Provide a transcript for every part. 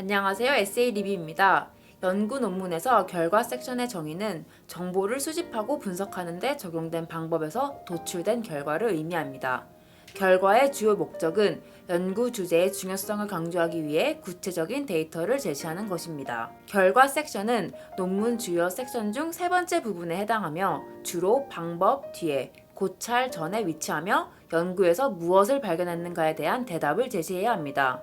안녕하세요. 에세이 리뷰입니다. 연구 논문에서 결과 섹션의 정의는 정보를 수집하고 분석하는 데 적용된 방법에서 도출된 결과를 의미합니다. 결과의 주요 목적은 연구 주제의 중요성을 강조하기 위해 구체적인 데이터를 제시하는 것입니다. 결과 섹션은 논문 주요 섹션 중 세 번째 부분에 해당하며 주로 방법 뒤에 고찰 전에 위치하며 연구에서 무엇을 발견했는가에 대한 대답을 제시해야 합니다.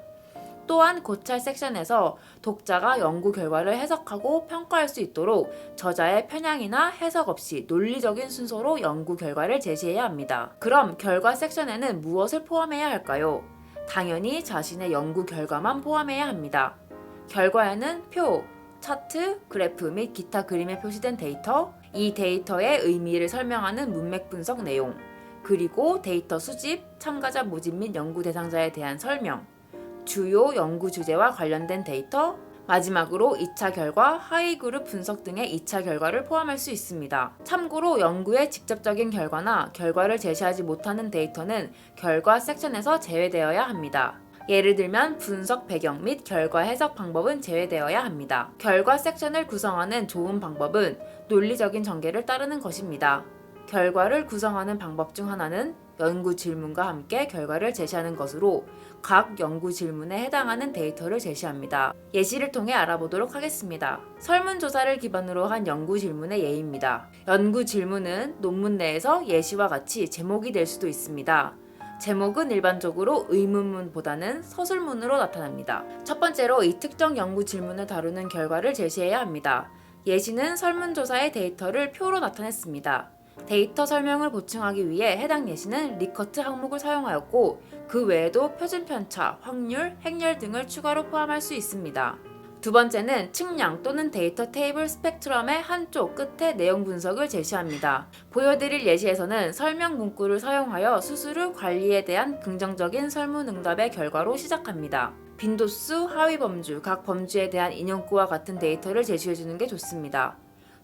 또한 고찰 섹션에서 독자가 연구 결과를 해석하고 평가할 수 있도록 저자의 편향이나 해석 없이 논리적인 순서로 연구 결과를 제시해야 합니다. 그럼 결과 섹션에는 무엇을 포함해야 할까요? 당연히 자신의 연구 결과만 포함해야 합니다. 결과에는 표, 차트, 그래프 및 기타 그림에 표시된 데이터, 이 데이터의 의미를 설명하는 문맥 분석 내용, 그리고 데이터 수집, 참가자 모집 및 연구 대상자에 대한 설명, 주요 연구 주제와 관련된 데이터, 마지막으로 2차 결과, 하위 그룹 분석 등의 2차 결과를 포함할 수 있습니다. 참고로 연구의 직접적인 결과나 결과를 제시하지 못하는 데이터는 결과 섹션에서 제외되어야 합니다. 예를 들면 분석 배경 및 결과 해석 방법은 제외되어야 합니다. 결과 섹션을 구성하는 좋은 방법은 논리적인 전개를 따르는 것입니다. 결과를 구성하는 방법 중 하나는 연구 질문과 함께 결과를 제시하는 것으로 각 연구 질문에 해당하는 데이터를 제시합니다. 예시를 통해 알아보도록 하겠습니다. 설문조사를 기반으로 한 연구 질문의 예입니다. 연구 질문은 논문 내에서 예시와 같이 제목이 될 수도 있습니다. 제목은 일반적으로 의문문보다는 서술문으로 나타납니다. 첫 번째로 이 특정 연구 질문을 다루는 결과를 제시해야 합니다. 예시는 설문조사의 데이터를 표로 나타냈습니다. 데이터 설명을 보충하기 위해 해당 예시는 리커트 항목을 사용하였고 그 외에도 표준 편차, 확률, 행렬 등을 추가로 포함할 수 있습니다. 두 번째는 측량 또는 데이터 테이블 스펙트럼의 한쪽 끝에 내용 분석을 제시합니다. 보여드릴 예시에서는 설명 문구를 사용하여 수수료 관리에 대한 긍정적인 설문 응답의 결과로 시작합니다. 빈도수, 하위 범주, 각 범주에 대한 인용구와 같은 데이터를 제시해주는 게 좋습니다.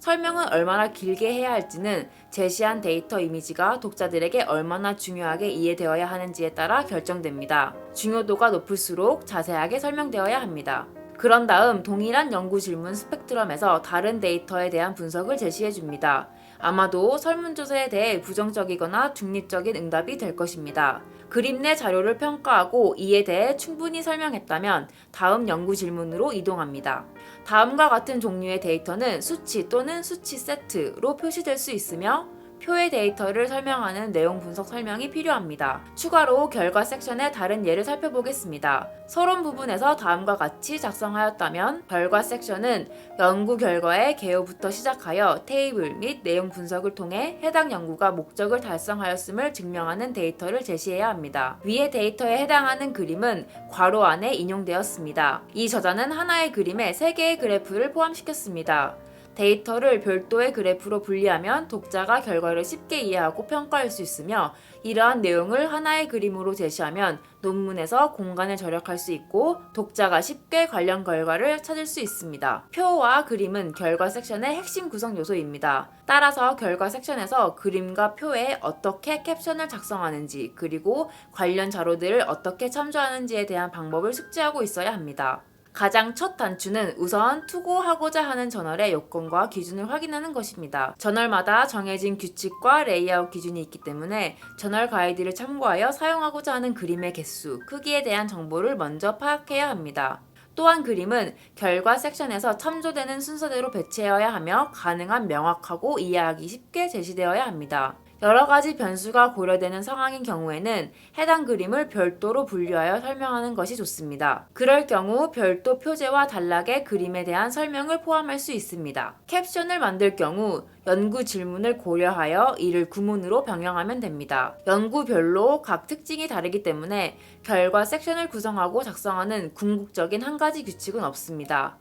설명은 얼마나 길게 해야 할지는 제시한 데이터 이미지가 독자들에게 얼마나 중요하게 이해되어야 하는지에 따라 결정됩니다. 중요도가 높을수록 자세하게 설명되어야 합니다. 그런 다음 동일한 연구 질문 스펙트럼에서 다른 데이터에 대한 분석을 제시해 줍니다. 아마도 설문조사에 대해 부정적이거나 중립적인 응답이 될 것입니다. 그림 내 자료를 평가하고 이에 대해 충분히 설명했다면 다음 연구 질문으로 이동합니다. 다음과 같은 종류의 데이터는 수치 또는 수치 세트로 표시될 수 있으며 표의 데이터를 설명하는 내용 분석 설명이 필요합니다. 추가로 결과 섹션의 다른 예를 살펴보겠습니다. 서론 부분에서 다음과 같이 작성하였다면 결과 섹션은 연구 결과의 개요부터 시작하여 테이블 및 내용 분석을 통해 해당 연구가 목적을 달성하였음을 증명하는 데이터를 제시해야 합니다. 위의 데이터에 해당하는 그림은 괄호 안에 인용되었습니다. 이 저자는 하나의 그림에 3개의 그래프를 포함시켰습니다. 데이터를 별도의 그래프로 분리하면 독자가 결과를 쉽게 이해하고 평가할 수 있으며 이러한 내용을 하나의 그림으로 제시하면 논문에서 공간을 절약할 수 있고 독자가 쉽게 관련 결과를 찾을 수 있습니다. 표와 그림은 결과 섹션의 핵심 구성 요소입니다. 따라서 결과 섹션에서 그림과 표에 어떻게 캡션을 작성하는지 그리고 관련 자료들을 어떻게 참조하는지에 대한 방법을 숙지하고 있어야 합니다. 가장 첫 단추는 우선 투고하고자 하는 저널의 요건과 기준을 확인하는 것입니다. 저널마다 정해진 규칙과 레이아웃 기준이 있기 때문에 저널 가이드를 참고하여 사용하고자 하는 그림의 개수, 크기에 대한 정보를 먼저 파악해야 합니다. 또한 그림은 결과 섹션에서 참조되는 순서대로 배치해야 하며 가능한 명확하고 이해하기 쉽게 제시되어야 합니다. 여러 가지 변수가 고려되는 상황인 경우에는 해당 그림을 별도로 분류하여 설명하는 것이 좋습니다. 그럴 경우 별도 표제와 단락의 그림에 대한 설명을 포함할 수 있습니다. 캡션을 만들 경우 연구 질문을 고려하여 이를 구문으로 병행하면 됩니다. 연구별로 각 특징이 다르기 때문에 결과 섹션을 구성하고 작성하는 궁극적인 한 가지 규칙은 없습니다.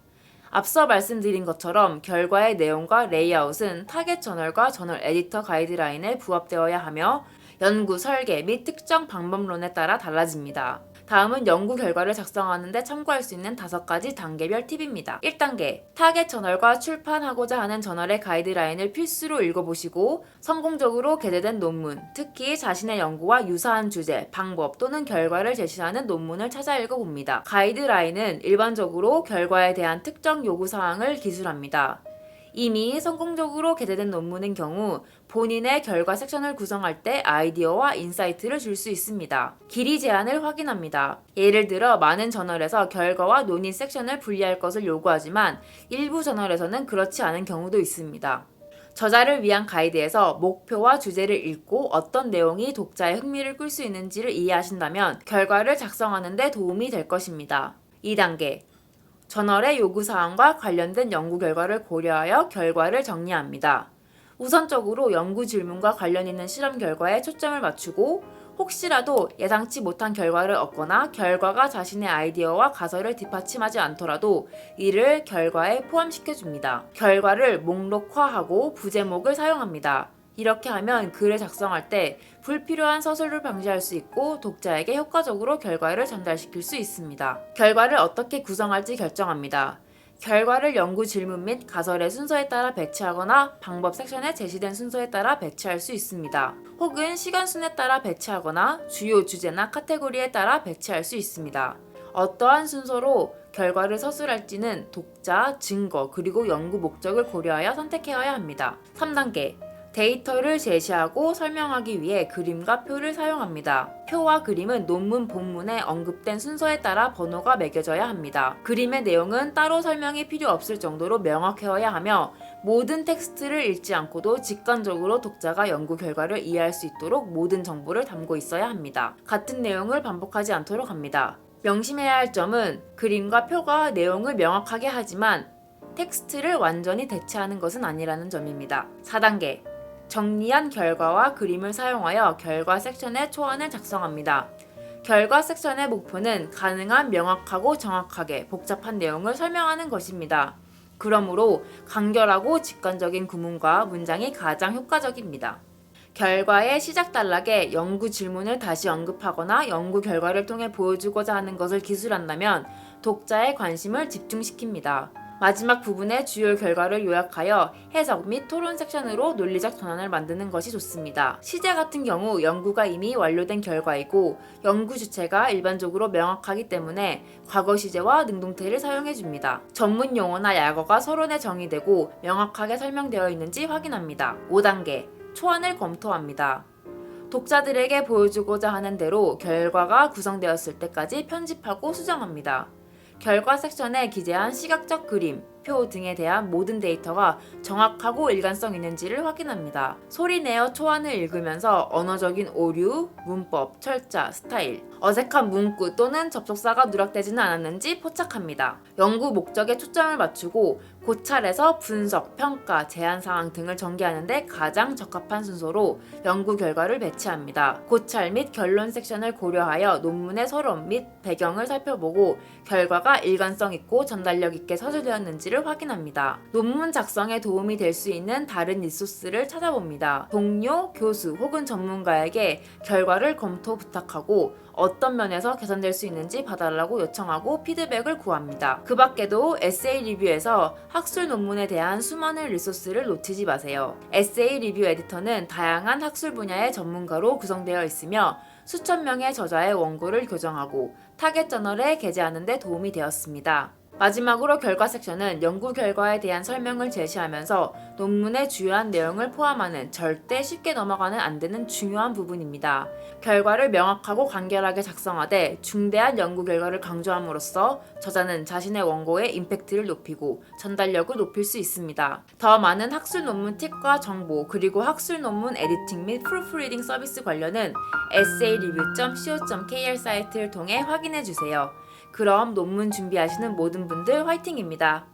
앞서 말씀드린 것처럼 결과의 내용과 레이아웃은 타겟 저널과 저널 에디터 가이드라인에 부합되어야 하며 연구 설계 및 특정 방법론에 따라 달라집니다. 다음은 연구 결과를 작성하는데 참고할 수 있는 다섯 가지 단계별 팁입니다. 1단계 타겟 저널과 출판하고자 하는 저널의 가이드라인을 필수로 읽어보시고 성공적으로 게재된 논문, 특히 자신의 연구와 유사한 주제, 방법 또는 결과를 제시하는 논문을 찾아 읽어봅니다. 가이드라인은 일반적으로 결과에 대한 특정 요구사항을 기술합니다. 이미 성공적으로 게재된 논문인 경우 본인의 결과 섹션을 구성할 때 아이디어와 인사이트를 줄 수 있습니다. 길이 제한을 확인합니다. 예를 들어 많은 저널에서 결과와 논의 섹션을 분리할 것을 요구하지만 일부 저널에서는 그렇지 않은 경우도 있습니다. 저자를 위한 가이드에서 목표와 주제를 읽고 어떤 내용이 독자의 흥미를 끌 수 있는지를 이해하신다면 결과를 작성하는 데 도움이 될 것입니다. 2단계 저널의 요구사항과 관련된 연구 결과를 고려하여 결과를 정리합니다. 우선적으로 연구 질문과 관련 있는 실험 결과에 초점을 맞추고 혹시라도 예상치 못한 결과를 얻거나 결과가 자신의 아이디어와 가설을 뒷받침하지 않더라도 이를 결과에 포함시켜 줍니다. 결과를 목록화하고 부제목을 사용합니다. 이렇게 하면 글을 작성할 때 불필요한 서술을 방지할 수 있고 독자에게 효과적으로 결과를 전달시킬 수 있습니다. 결과를 어떻게 구성할지 결정합니다. 결과를 연구 질문 및 가설의 순서에 따라 배치하거나 방법 섹션에 제시된 순서에 따라 배치할 수 있습니다. 혹은 시간순에 따라 배치하거나 주요 주제나 카테고리에 따라 배치할 수 있습니다. 어떠한 순서로 결과를 서술할지는 독자, 증거, 그리고 연구 목적을 고려하여 선택해야 합니다. 3단계 데이터를 제시하고 설명하기 위해 그림과 표를 사용합니다. 표와 그림은 논문 본문에 언급된 순서에 따라 번호가 매겨져야 합니다. 그림의 내용은 따로 설명이 필요 없을 정도로 명확해야 하며 모든 텍스트를 읽지 않고도 직관적으로 독자가 연구 결과를 이해할 수 있도록 모든 정보를 담고 있어야 합니다. 같은 내용을 반복하지 않도록 합니다. 명심해야 할 점은 그림과 표가 내용을 명확하게 하지만 텍스트를 완전히 대체하는 것은 아니라는 점입니다. 4단계 정리한 결과와 그림을 사용하여 결과 섹션의 초안을 작성합니다. 결과 섹션의 목표는 가능한 명확하고 정확하게 복잡한 내용을 설명하는 것입니다. 그러므로 간결하고 직관적인 구문과 문장이 가장 효과적입니다. 결과의 시작 단락에 연구 질문을 다시 언급하거나 연구 결과를 통해 보여주고자 하는 것을 기술한다면 독자의 관심을 집중시킵니다. 마지막 부분의 주요 결과를 요약하여 해석 및 토론 섹션으로 논리적 전환을 만드는 것이 좋습니다. 시제 같은 경우 연구가 이미 완료된 결과이고 연구 주체가 일반적으로 명확하기 때문에 과거 시제와 능동태를 사용해 줍니다. 전문 용어나 약어가 서론에 정의되고 명확하게 설명되어 있는지 확인합니다. 5단계 초안을 검토합니다. 독자들에게 보여주고자 하는 대로 결과가 구성되었을 때까지 편집하고 수정합니다. 결과 섹션에 기재한 시각적 그림, 표 등에 대한 모든 데이터가 정확하고 일관성 있는지를 확인합니다. 소리 내어 초안을 읽으면서 언어적인 오류, 문법, 철자, 스타일, 어색한 문구 또는 접속사가 누락되지는 않았는지 포착합니다. 연구 목적에 초점을 맞추고 고찰에서 분석, 평가, 제한 사항 등을 전개하는데 가장 적합한 순서로 연구 결과를 배치합니다. 고찰 및 결론 섹션을 고려하여 논문의 서론 및 배경을 살펴보고 결과가 일관성 있고 전달력 있게 서술되었는지를 확인합니다. 논문 작성에 도움이 될 수 있는 다른 리소스를 찾아봅니다. 동료, 교수 혹은 전문가에게 결과를 검토 부탁하고 어떤 면에서 개선될 수 있는지 봐달라고 요청하고 피드백을 구합니다. 그 밖에도 에세이 리뷰에서 학술 논문에 대한 수많은 리소스를 놓치지 마세요. 에세이 리뷰 에디터는 다양한 학술 분야의 전문가로 구성되어 있으며 수천 명의 저자의 원고를 교정하고 타겟 저널에 게재하는 데 도움이 되었습니다. 마지막으로 결과 섹션은 연구 결과에 대한 설명을 제시하면서 논문의 주요한 내용을 포함하는 절대 쉽게 넘어가는 안 되는 중요한 부분입니다. 결과를 명확하고 간결하게 작성하되 중대한 연구 결과를 강조함으로써 저자는 자신의 원고의 임팩트를 높이고 전달력을 높일 수 있습니다. 더 많은 학술 논문 팁과 정보 그리고 학술 논문 에디팅 및 프루프리딩 서비스 관련은 essayReview.co.kr 사이트를 통해 확인해 주세요. 그럼 논문 준비하시는 모든 분들 화이팅입니다.